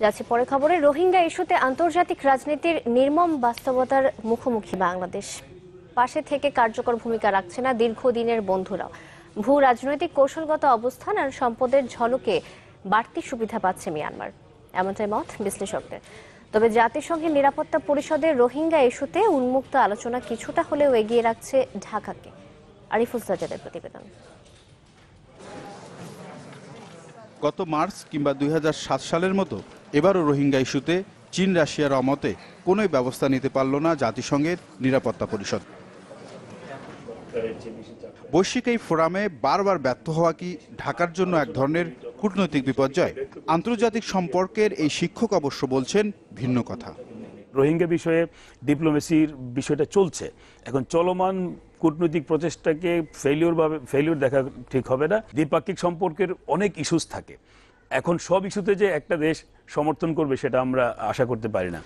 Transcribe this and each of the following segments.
যাচ্ছে পরে খবরে, রোহিঙ্গা ইস্যুতে আন্তর্জাতিক রাজনীতির নির্মম বাস্তবতার মুখোমুখি বাংলাদেশ। পাশে থেকে কার্যকর ভূমিকা রাখছে না দীর্ঘদিনের বন্ধুরাও। ভূ রাজনৈতিক কৌশলগত অবস্থান আর সম্পদের ঝলকে বাড়তি সুবিধা পাচ্ছে মিয়ানমার। এমনটাই মত বিশ্লেষকদের। তবে জাতিসংঘের নিরাপত্তা পরিষদের রোহিঙ্গা ইস্যুতে উন্মুক্ত আলোচনা কিছুটা হলেও এগিয়ে রাখছে ঢাকাকে। আরিফুল সাজাদের প্রতিবেদন। গত মার্চ কিংবা দুই হাজার সাত সালের মতো এবারও রোহিঙ্গা ইস্যুতে চীন রাশিয়ার অমতে কোনোই ব্যবস্থা নিতে পারল না জাতিসংঘের নিরাপত্তা পরিষদ। বৈশ্বিক এই ফোরামে বারবার ব্যর্থ হওয়া কি ঢাকার জন্য এক ধরনের কূটনৈতিক বিপর্যয়? আন্তর্জাতিক সম্পর্কের এই শিক্ষক অবশ্য বলছেন ভিন্ন কথা। রোহিঙ্গা বিষয়ে ডিপ্লোমেসির বিষয়টা চলছে। এখন চলমান কূটনৈতিক প্রচেষ্টাকে ফেলিওর ফেলিওর দেখা ঠিক হবে না। দ্বিপাক্ষিক সম্পর্কের অনেক ইস্যুস থাকে। এখন সব ইস্যুতে যে একটা দেশ সমর্থন করবে সেটা আমরা আশা করতে পারি না।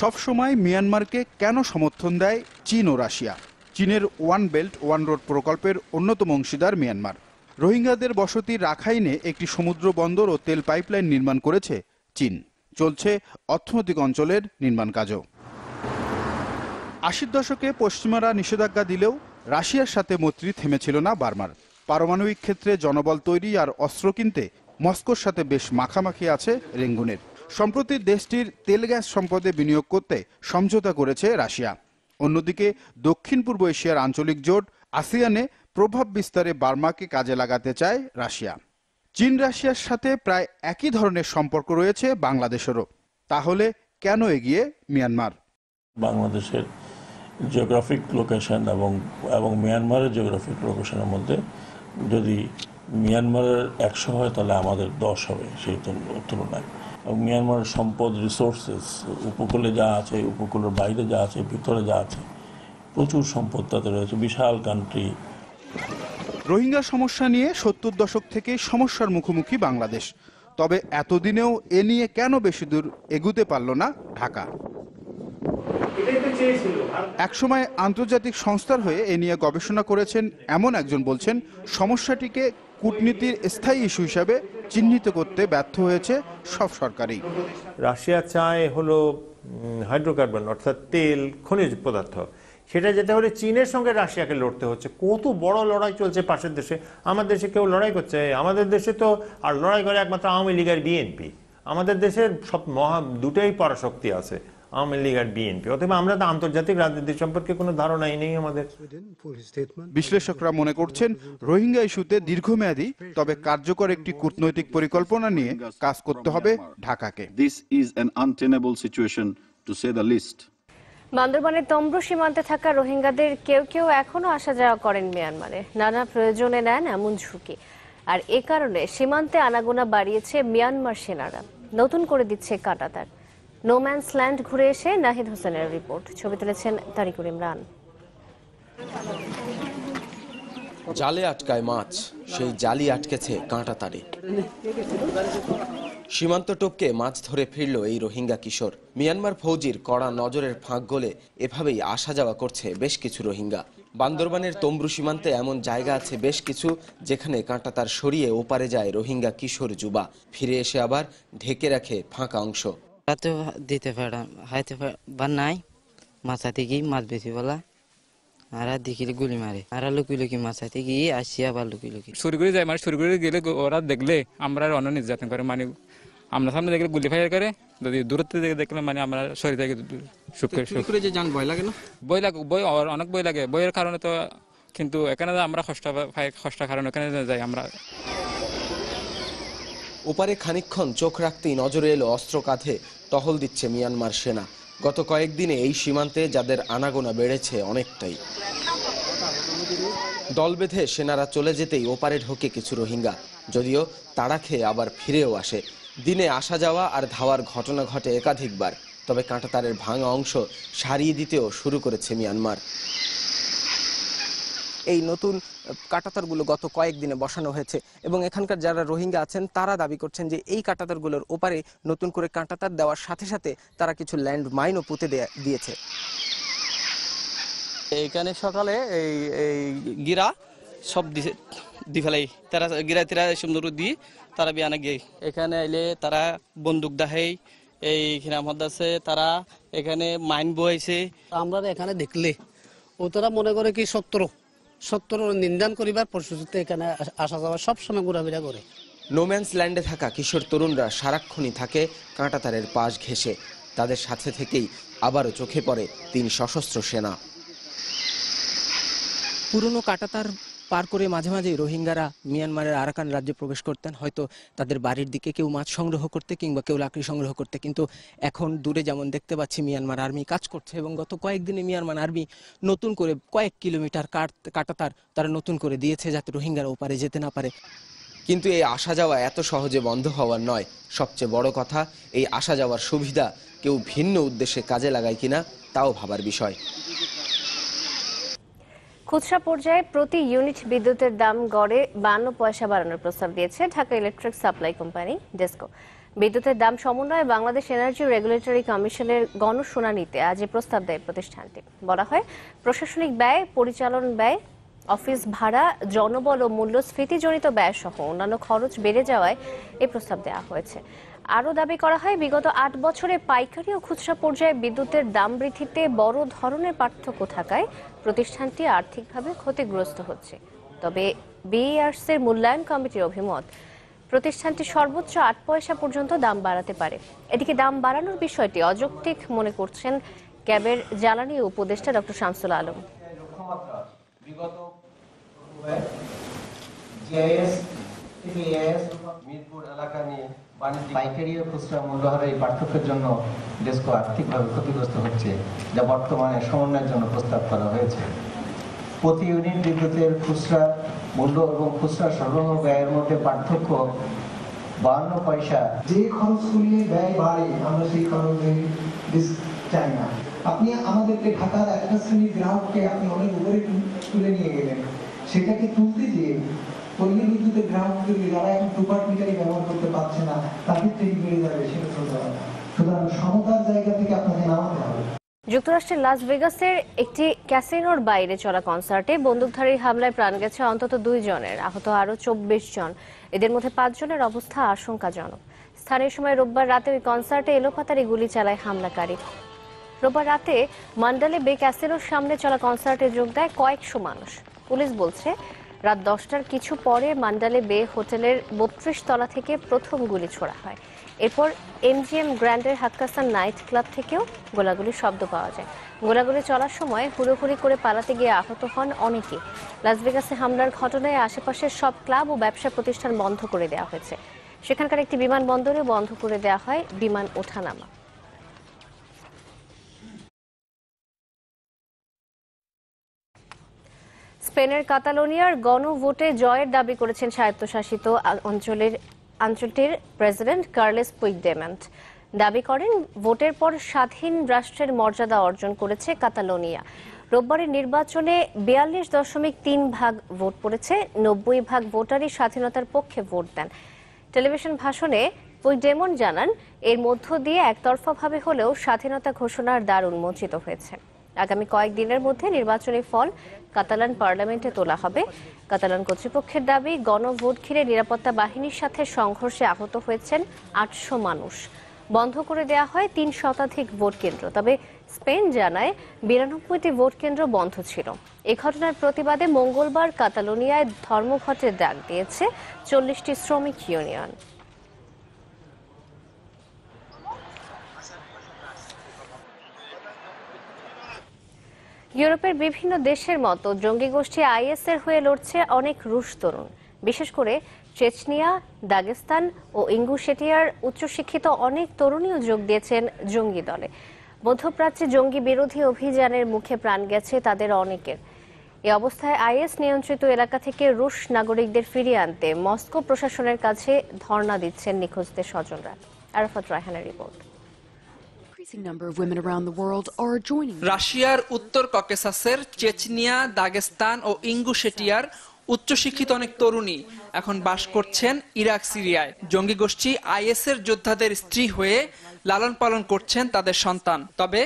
সবসময় মিয়ানমারকে কেন সমর্থন দেয় চীন ও রাশিয়া? চীনের ওয়ান বেল্ট, ওয়ান রোড প্রকল্পের অন্যতম অংশীদার মিয়ানমার। রোহিঙ্গাদের বসতি রাখাইনে একটি সমুদ্র বন্দর ও তেল পাইপলাইন নির্মাণ করেছে চীন। চলছে অর্থনৈতিক অঞ্চলের নির্মাণ কাজও। আশির দশকে পশ্চিমারা নিষেধাজ্ঞা দিলেও রাশিয়ার সাথে মৈত্রী থেমেছিল না বার্মার। পারমাণবিক ক্ষেত্রে জনবল তৈরি আর অস্ত্র কিনতে মস্কোর সাথে বেশ মাখামাখি আছে রেঙ্গুনের। সম্প্রতি দেশটির তেল গ্যাস সম্পদে বিনিয়োগ করতে সমঝোতা করেছে রাশিয়া। অন্যদিকে দক্ষিণ পূর্ব এশিয়ার আঞ্চলিক জোট আসিয়ানে প্রভাব বিস্তারে বার্মাকে কাজে লাগাতে চায় রাশিয়া। চীন রাশিয়ার সাথে প্রায় একই ধরনের সম্পর্ক রয়েছে বাংলাদেশেরও। তাহলে কেন এগিয়ে মিয়ানমার? বাংলাদেশের জিওগ্রাফিক লোকেশন এবং এবং মিয়ানমারের জিওগ্রাফিক লোকেশনের মধ্যে যদি মিয়ানমারের একশো হয় তাহলে আমাদের দশ হবে সেই তুলনায়। এবং মিয়ানমারের সম্পদ রিসোর্সেস উপকূলে যা আছে উপকূলের বাইরে যা আছে ভিতরে যা আছে প্রচুর সম্পদ তাতে রয়েছে বিশাল কান্ট্রি রোহিঙ্গা সমস্যা নিয়ে সত্তর দশক থেকে সমস্যার মুখোমুখি বাংলাদেশ। তবে এতদিনেও এ নিয়ে কেন বেশি দূর এগুতে পারল না ঢাকা? একসময় আন্তর্জাতিক সংস্থার হয়ে এ নিয়ে গবেষণা করেছেন এমন একজন বলছেন, সমস্যাটিকে কূটনীতির স্থায়ী ইস্যু হিসাবে চিহ্নিত করতে ব্যর্থ হয়েছে সব সরকারই। রাশিয়া চায় হলো হাইড্রোকার্বন অর্থাৎ তেল, খনিজ পদার্থ। সেটা যেতে হলে চীনের সঙ্গে রাশিয়াকে লড়তে হচ্ছে। কত বড় লড়াই চলছে পাশের দেশে। আমার দেশে কেউ লড়াই করছে। আমাদের দেশে তো আর লড়াই করে একমাত্র আওয়ামী লীগ আর বিএনপি। আমাদের দেশের সব মহা, দুটোই পরাশক্তি আছে। আওয়ামী লীগ আর বিএনপি। অথবা আমরা তো আন্তর্জাতিক রাজনীতি সম্পর্কে কোনো ধারণাই নেই আমাদের। বিশ্লেষকরা মনে করছেন রোহিঙ্গা ইস্যুতে দীর্ঘমেয়াদী তবে কার্যকর একটি কূটনৈতিক পরিকল্পনা নিয়ে কাজ করতে হবে ঢাকাকে। This is an untenable situation, to say the least. বান্দরবানের তম্ব্রু সীমান্তে থাকা রোহিঙ্গাদের কেউ কেউ এখনও আসা যাওয়া করেন মিয়ানমারে। নানা প্রয়োজনে নেন এমন ঝুঁকি। আর এ কারণে সীমান্তে আনাগোনা বাড়িয়েছে মিয়ানমার সেনারা। নতুন করে দিচ্ছে কাটাতার। নোম্যান্স ল্যান্ড ঘুরে এসে নাহিদ হোসেনের রিপোর্ট। ছবি তুলেছেন তারিকুর ইমরান। জালে আটকায় মাছ, সেই জালি আটকেছে কাঁটা তারে। সীমান্ত টপকে মাছ ধরে ফিরল এই রোহিঙ্গা কিশোর। মিয়ানমার ফৌজির কড়া নজরের ফাঁক গলে এভাবেই আসা যাওয়া করছে বেশ কিছু রোহিঙ্গা। বান্দরবানের তম্ব্রু সীমান্তে এমন জায়গা আছে বেশ কিছু যেখানে কাঁটাতার সরিয়ে ওপারে যায় রোহিঙ্গা কিশোর যুবা। ফিরে এসে আবার ঢেকে রাখে ফাঁকা অংশ। রাতে দিতে পারে হাইতে বা নাই মাছাতে গিয়ে মাছ বেশি বলা আর দেখিলে গুলি মারে। আর লুকি লুকি মাছাতে গিয়ে আসি আবার লুকি লুকি। শুরু করে যায় মানে শুরু করে গেলে ওরা দেখলে আমরা অন্য নির্যাতন করে মানে আমরা সামনে দেখলে গুলি ফায়ার করে যদি দূরত্ব থেকে দেখলে মানে আমরা শরীর থেকে সুখে করে যে যান ভয় লাগে না? বই লাগে বই অনেক বই লাগে। বইয়ের কারণে তো কিন্তু এখানে আমরা কষ্ট কষ্ট কারণে এখানে যাই আমরা। ওপারে খানিকক্ষণ চোখ রাখতেই নজরে এলো অস্ত্র কাঁধে টহল দিচ্ছে মিয়ানমার সেনা। গত কয়েকদিনে এই সীমান্তে যাদের আনাগোনা বেড়েছে অনেকটাই। দল বেঁধে সেনারা চলে যেতেই ওপারে ঢোকে কিছু রোহিঙ্গা। যদিও তাড়া খেয়ে আবার ফিরেও আসে। দিনে আসা যাওয়া আর ধাওয়ার ঘটনা ঘটে একাধিকবার। তবে কাঁটাতারের ভাঙা অংশ সারিয়ে দিতেও শুরু করেছে মিয়ানমার। এই নতুন কাটাতারগুলো গত কয়েকদিনে বসানো হয়েছে। এবং এখানকার যারা রোহিঙ্গা আছেন তারা দাবি করছেন যে এই কাটাতারগুলোর ওপারে নতুন করে কাঁটাতার দেওয়ার সাথে সাথে তারা কিছু ল্যান্ড মাইনও পুঁতে দেয়া- দিয়েছে। এইখানে সকালে এই এই গিরা সব দিছে দি ফেলাই তারা গিরা তিরা সুন্দর দি তারা বিয়ানে গিয়ে এখানে এলে তারা বন্দুক দাহে এইখানে আমাদের আছে তারা এখানে মাইন বইছে আমরা এখানে দেখলে ও তারা মনে করে কি সত্তর সত্তর নিন্দান করিবার প্রস্তুতিতে এখানে আসা যাওয়া সবসময় ঘোরাফেরা করে। নোম্যান্স ল্যান্ডে থাকা কিশোর তরুণরা সারাক্ষণই থাকে কাঁটাতারের পাশ ঘেঁষে। তাদের সাথে থেকেই আবারও চোখে পড়ে তিন সশস্ত্র সেনা। পুরনো কাঁটাতার পার করে মাঝে মাঝে রোহিঙ্গারা মিয়ানমারের আরাকান রাজ্যে প্রবেশ করতেন। হয়তো তাদের বাড়ির দিকে কেউ মাছ সংগ্রহ করতে কিংবা কেউ লাকড়ি সংগ্রহ করতে। কিন্তু এখন দূরে যেমন দেখতে পাচ্ছি মিয়ানমার আর্মি কাজ করছে এবং গত কয়েকদিনে মিয়ানমার আর্মি নতুন করে কয়েক কিলোমিটার কাট, কাঁটাতার তারা নতুন করে দিয়েছে যাতে রোহিঙ্গারা ওপারে যেতে না পারে। কিন্তু এই আসা যাওয়া এত সহজে বন্ধ হওয়ার নয়। সবচেয়ে বড় কথা, এই আসা যাওয়ার সুবিধা কেউ ভিন্ন উদ্দেশ্যে কাজে লাগায় কিনা, তাও ভাবার বিষয়। খুচরা পর্যায়ে প্রতি ইউনিট বিদ্যুতের দাম গড়ে বান্ন পয়সা বাড়ানোর প্রস্তাব দিয়েছে Dhaka electric supply company, DESCO. বিদ্যুতের দাম সমন্বয়ে বাংলাদেশ এনার্জি রেগুলেটরি কমিশনের গণশুনানিতে আজ এই প্রস্তাব দেয় প্রতিষ্ঠানটি। বলা হয়, প্রশাসনিক ব্যয়, পরিচালন ব্যয়, অফিস ভাড়া, জনবল ও মূল্যস্ফীতিজনিত ব্যয় সহ অন্যান্য খরচ বেড়ে যাওয়ায় এই প্রস্তাব দেওয়া হয়েছে। আরও দাবি করা হয়, বিগত আট বছরে পাইকারি ও খুচরা পর্যায়ে বিদ্যুতের দাম বৃদ্ধিতে বড় ধরনের পার্থক্য থাকায় প্রতিষ্ঠানটি আর্থিকভাবে ক্ষতিগ্রস্ত হচ্ছে। তবে বিইআরস এর মূল্যায়ন কমিটির অভিমত, প্রতিষ্ঠানটি সর্বোচ্চ আট পয়সা পর্যন্ত দাম বাড়াতে পারে। এদিকে দাম বাড়ানোর বিষয়টি অযৌক্তিক মনে করছেন ক্যাবের জ্বালানি উপদেষ্টা ডক্টর শামসুল আলম। মিরপুর এলাকা নিয়ে পাইকারি ও খুচরা মূল্যহারের এই পার্থক্যের জন্য ডেস্কো আর্থিকভাবে ক্ষতিগ্রস্ত হচ্ছে, যা বর্তমানে সমন্বয়ের জন্য প্রস্তাব করা হয়েছে। প্রতি ইউনিট বিদ্যুতের খুচরা মূল্য এবং খুচরা সরবরাহ ব্যয়ের মধ্যে পার্থক্য বাহান্ন পয়সা। যে খরচগুলি ব্যয় বাড়ে, আমরা সেই খরচের চাই না। আপনি আমাদেরকে ঢাকার একটা শ্রেণির গ্রাহককে আপনি অনেক উপরে তুলে নিয়ে গেলেন। সেটাকে তুলতে দিয়ে যারা এখন ব্যবহার করতে পারছে না তাদের বেড়ে যাবে, সেটা সমতার জায়গা থেকে আপনাকে নামাতে হবে। যুক্তরাষ্ট্রের লাস ভেগাসের একটি ক্যাসিনোর বাইরে চলা কনসার্টে বন্দুকধারীর হামলায় প্রাণ গেছে অন্তত দুই জনের, আহত আরও চব্বিশ জন। এদের মধ্যে পাঁচজনের অবস্থা আশঙ্কাজনক। স্থানীয় সময় রোববার রাতে ওই কনসার্টে এলোপাতারি গুলি চালায় হামলাকারী। রোববার রাতে মান্ডালে বে ক্যাসিনোর সামনে চলা কনসার্টে যোগ দেয় কয়েকশো মানুষ। পুলিশ বলছে রাত দশটার কিছু পরে মান্ডালে বে হোটেলের বত্রিশ তলা থেকে প্রথম গুলি ছোড়া হয়। এরপর এমজিএম গ্র্যান্ডের হাক্কাসান নাইট ক্লাব থেকেও গোলাগুলির শব্দ পাওয়া যায়। গোলাগুলি চলার সময় হুড়োহুড়ি করে পালাতে গিয়ে আহত হন অনেকে। লাস ভেগাসে হামলার ঘটনায় আশেপাশের সব ক্লাব ও ব্যবসা প্রতিষ্ঠান বন্ধ করে দেওয়া হয়েছে। সেখানকার একটি বিমানবন্দরেও বন্ধ করে দেওয়া হয় বিমান ওঠানামা। স্পেনের কাতালোনিয়ার গণভোটে জয়ের দাবি করেছেন স্বায়ত্তশাসিত অঞ্চলের অঞ্চলটির প্রেসিডেন্ট কার্লেস পুইগডেমেন্ট দাবি করেন, ভোটের পর স্বাধীন রাষ্ট্রের মর্যাদা অর্জন করেছে কাতালোনিয়া। রোববারের নির্বাচনে বিয়াল্লিশ দশমিক তিন ভাগ ভোট পড়েছে, নব্বই ভাগ ভোটারই স্বাধীনতার পক্ষে ভোট দেন। টেলিভিশন ভাষণে পুইগডেমন জানান, এর মধ্য দিয়ে একতরফাভাবে হলেও স্বাধীনতা ঘোষণার দ্বার উন্মোচিত হয়েছে। আগামী কয়েকদিনের মধ্যে নির্বাচনী ফল কাতালান পার্লামেন্টে তোলা হবে। কাতালান কর্তৃপক্ষের দাবি, গণভোট ঘিরে নিরাপত্তা বাহিনীর সাথে সংঘর্ষে আহত হয়েছেন আটশো মানুষ। বন্ধ করে দেয়া হয় তিন শতাধিক ভোট কেন্দ্র। তবে স্পেন জানায় বিরানব্বইটি ভোট কেন্দ্র বন্ধ ছিল। এ ঘটনার প্রতিবাদে মঙ্গলবার কাতালোনিয়ায় ধর্মঘটের ডাক দিয়েছে চল্লিশটি শ্রমিক ইউনিয়ন। ইউরোপের বিভিন্ন দেশের মতো জঙ্গি গোষ্ঠী আইএস এর হয়ে লড়ছে অনেক রুশ তরুণ। বিশেষ করে চেচনিয়া, দাগেস্তান ও ইঙ্গুশেটিয়ার উচ্চশিক্ষিত অনেক তরুণীও যোগ দিয়েছেন জঙ্গি দলে। মধ্যপ্রাচ্যে জঙ্গি বিরোধী অভিযানের মুখে প্রাণ গেছে তাদের অনেকের। এ অবস্থায় আইএস নিয়ন্ত্রিত এলাকা থেকে রুশ নাগরিকদের ফিরিয়ে আনতে মস্কো প্রশাসনের কাছে ধর্ণা দিচ্ছেন নিখোঁজদের স্বজনরা। আরাফাত রায়হানের রিপোর্ট। রাশিয়ার উত্তর ককেসাসের চেচনিয়া দাগেস্তান ও ইঙ্গুশেটিয়ার উচ্চশিক্ষিত অনেক তরুণী এখন বাস করছেন ইরাক সিরিয়ায়। জঙ্গি গোষ্ঠী আইএসের যোদ্ধাদের স্ত্রী হয়ে লালন পালন করছেন তাদের সন্তান। তবে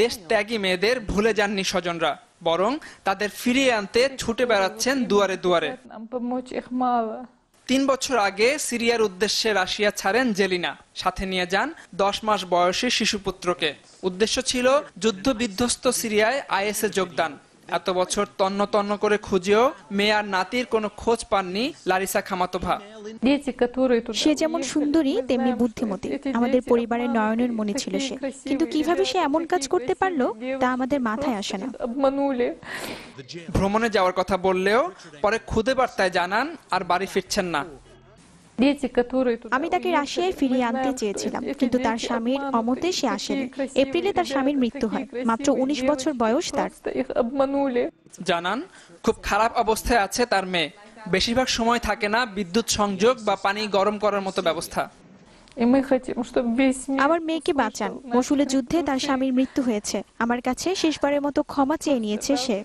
দেশ ত্যাগী মেয়েদের ভুলে যাননি স্বজনরা বরং তাদের ফিরিয়ে আনতে ছুটে বেড়াচ্ছেন দুয়ারে দুয়ারে। তিন বছর আগে সিরিয়ার উদ্দেশ্যে রাশিয়া ছাড়েন জেলিনা। সাথে নিয়ে যান দশ মাস বয়সী শিশুপুত্রকে উদ্দেশ্য ছিল যুদ্ধ বিধ্বস্ত সিরিয়ায় আইএসএ যোগদান। এত বছর তন্ন তন্ন করে খুঁজেও মেয়ে আর নাতির কোনো খোঁজ পাননি লারিসা খামাতোভা। সে যেমন সুন্দরী তেমনি বুদ্ধিমতী। আমাদের পরিবারের নয়নের মনে ছিল সে। কিন্তু কীভাবে সে এমন কাজ করতে পারল তা আমাদের মাথায় আসে না। ভ্রমণে যাওয়ার কথা বললেও পরে খুদে বার্তায় জানান আর বাড়ি ফিরছেন না। আমি তাকে রাশিয়ায় ফিরিয়ে আনতে চেয়েছিলাম কিন্তু তার স্বামীর অমতে সে আসেনি। এপ্রিলে তার স্বামীর মৃত্যু হয় মাত্র উনিশ বছর বয়স তার। জানান খুব খারাপ অবস্থায় আছে তার মেয়ে। বেশিরভাগ সময় থাকে না বিদ্যুৎ সংযোগ বা পানি গরম করার মতো ব্যবস্থা। আমার মেয়েকে বাঁচান। মসুলের যুদ্ধে তার স্বামীর মৃত্যু হয়েছে। আমার কাছে শেষবারের মতো ক্ষমা চেয়ে নিয়েছে সে।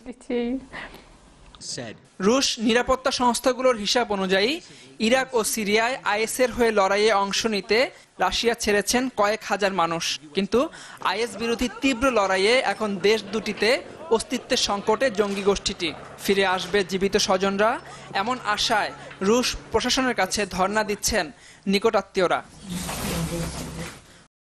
রুশ নিরাপত্তা সংস্থাগুলোর হিসাব অনুযায়ী ইরাক ও সিরিয়ায় আইএসের হয়ে লড়াইয়ে অংশ নিতে রাশিয়া ছেড়েছেন কয়েক হাজার মানুষ। কিন্তু আইএস বিরোধী তীব্র লড়াইয়ে এখন দেশ দুটিতে অস্তিত্বের সংকটে জঙ্গি গোষ্ঠীটি ফিরে আসবে জীবিত স্বজনরা এমন আশায় রুশ প্রশাসনের কাছে ধর্ণা দিচ্ছেন নিকটাত্মীয়রা।